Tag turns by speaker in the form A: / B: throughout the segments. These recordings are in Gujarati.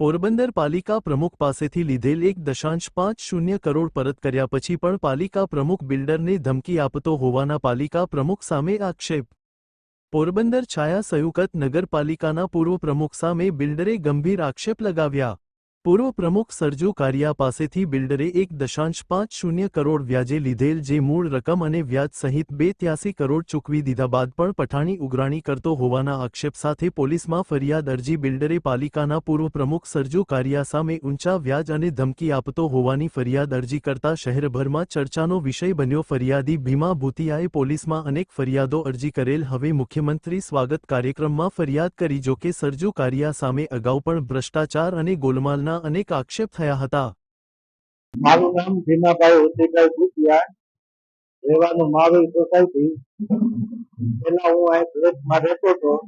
A: પોરબંદર પાલિકા પ્રમુખ પાસેથી લીધેલ એક દશાંશ પાંચ શૂન્ય કરોડ પરત કર્યા પછી પણ પાલિકા પ્રમુખ બિલ્ડરને ધમકી આપતો હોવાના પાલિકા પ્રમુખ સામે આક્ષેપ. પોરબંદર છાયા સંયુક્ત નગરપાલિકાના પૂર્વ પ્રમુખ સામે બિલ્ડરે ગંભીર આક્ષેપ લગાવ્યા. પૂર્વ પ્રમુખ સરજુ કારિયા પાસેથી બિલ્ડરે એક દશાંશ પાંચ શૂન્ય કરોડ વ્યાજે લીધેલ જે મૂળ રકમ અને વ્યાજ સહિત બે ત્યાસી કરોડ ચૂકવી દીધા બાદ પણ પઠાણી ઉઘરાણી કરતો હોવાના આક્ષેપ સાથે પોલીસમાં ફરિયાદ અરજી બિલ્ડરે પાલિકાના પૂર્વ પ્રમુખ સરજુ કારિયા સામે ઊંચા વ્યાજ અને ધમકી આપતો હોવાની ફરિયાદ અરજી કરતા શહેરભરમાં ચર્ચાનો વિષય બન્યો. ફરિયાદી ભીમા ભૂતિયાએ પોલીસમાં અનેક ફરિયાદો અરજી કરેલ. હવે મુખ્યમંત્રી સ્વાગત કાર્યક્રમમાં ફરિયાદ કરી જોકે સરજુ કારિયા સામે અગાઉ પણ ભ્રષ્ટાચાર અને ગોલમાલના અનેક આક્ષેપ થયા હતા.
B: મારું નામ ભીમાભાઈ ઉદયભાઈ ભૂતિયા રહેવાનું મહાવીર સોસાયટી. પેલા હું અહીં ફ્લેટમાં રહેતો હતો.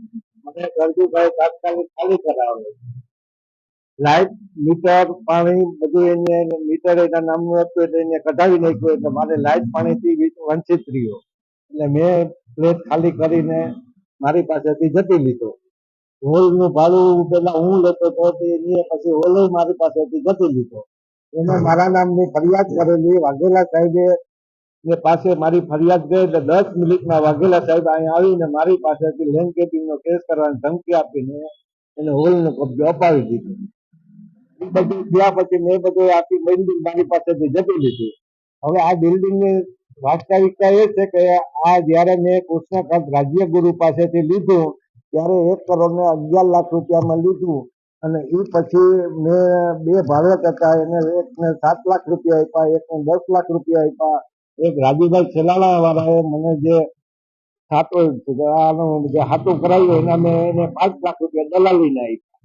B: મને ગરજુભાઈ તાત્કાલિક ખાલી કરાવે. લાઇટ મીટર, પાણી, બધું એને મીટર એના નામનું હતું એટલે એને કઢાવી નાખ્યું એટલે મારે લાઇટ પાણીથી વંચિત રહ્યો. એટલે મેં ફ્લેટ ખાલી કરીને મારી પાસેથી જતી લીધો. હોલનું ભાડું પેલા હું લેતો હતો પછી હોલ મારી પાસેથી જતી લીધો. એને મારા નામની ફરિયાદ કરેલી. વાઘેલા સાહેબે ને પાસે મારી ફરિયાદ ગઈ એટલે દસ મિનિટમાં વાઘેલા સાહેબ અહીંયા આવીને મારી પાસેથી લેન્ડ કેપિંગનો કેસ કરવાની ધમકી આપીને એને હોલનો કબજો અપાવી દીધો. એ બધું થયા પછી મેં બધું આખી બિલ્ડિંગ મારી પાસેથી જતી લીધી. હવે આ બિલ્ડિંગની વાસ્તવિકતા એ છે કે આ જ્યારે મેં કૃષ્ણકાંત રાજ્યગુરુ પાસેથી લીધું ત્યારે એક કરોડ ને અગિયાર લાખ રૂપિયામાં લીધું. અને એ પછી મેં બે ભાડક હતા, એને એકને સાત લાખ રૂપિયા આપ્યા, એકને દસ લાખ રૂપિયા આપ્યા. એક રાજુભાઈ છેલાણા વાળાએ મને જે સાતો આનું જે હાથું કરાવ્યું, એના મેં એને પાંચ લાખ રૂપિયા દલાલીને આપ્યા.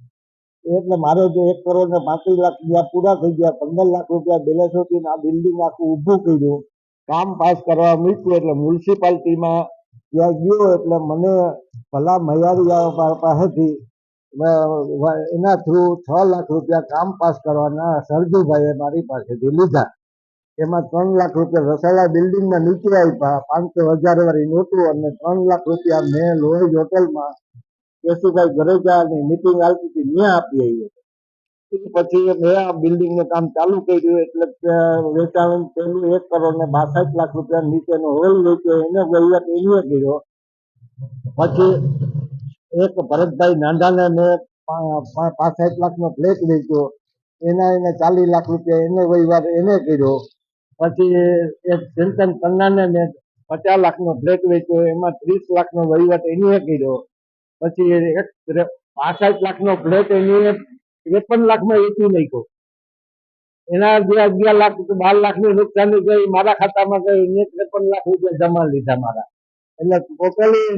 B: એટલે મારે જે એક કરોડ ને પાંત્રીસ લાખ રૂપિયા પૂરા થઈ ગયા, પંદર લાખ રૂપિયા બેલેન્સ હતી આ બિલ્ડિંગ આખું ઊભું કર્યું. કામ પાસ કરવા મૂક્યું, એટલે મ્યુનિસિપાલિટીમાં ત્યાં ગયો એટલે મને ભલા મયારિયા પાસેથી એના થ્રુ છ લાખ રૂપિયા કામ પાસ કરવાના સરજુભાઈએ મારી પાસેથી લીધા. એમાં ત્રણ લાખ રૂપિયા રસાલા બિલ્ડિંગમાં નીચે આપ્યા પાંચસો હજાર વાળી નોટો અને ત્રણ લાખ રૂપિયા મેં લોહી હોટલમાં કેશુભાઈ ગરેજાની મિટિંગ આવતી હતી, ત્યાં આપી આવી પછી મેં આ બિલ્ડિંગનું કામ ચાલુ કર્યું એટલે વેચાણ પેલું એક કરોડ ને બાસઠ લાખ રૂપિયા નીચેનો હોલ વેચ્યો એને વહીવટ એને કર્યો પછી એક ભરતભાઈ નાંદાને મેં પાસઠ લાખ નો ફ્લેટ વેચ્યો. એના એને ચાલીસ લાખ રૂપિયા એને વહીવટ એને કર્યો. પછી એક ચિંતન કન્નાને મેં પચાસ લાખનો ફ્લેટ વેચ્યો. એમાં ત્રીસ લાખનો વહીવટ એને કર્યો. પછી એક પાસઠ લાખ લાખનો ફ્લેટ એને ત્રેપન લાખમાં વેચી નાખ્યો. એના જે અગિયાર લાખ, બાર લાખની નુકસાની ગઈ મારા ખાતામાં ગઈ એને ત્રેપન લાખ રૂપિયા જમા લીધા મારા. એટલે ટોટલી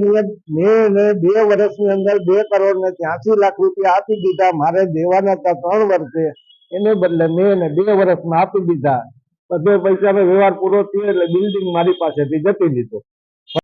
B: મેં બે વર્ષની અંદર બે કરોડ ને ત્યાંસી લાખ રૂપિયા આપી દીધા. મારે દેવાના હતા ત્રણ વર્ષે. એને બદલે મેં એને બે વર્ષમાં આપી દીધા. બધે પૈસાનો વ્યવહાર પૂરો થયો એટલે બિલ્ડિંગ મારી પાસેથી જતી લીધો.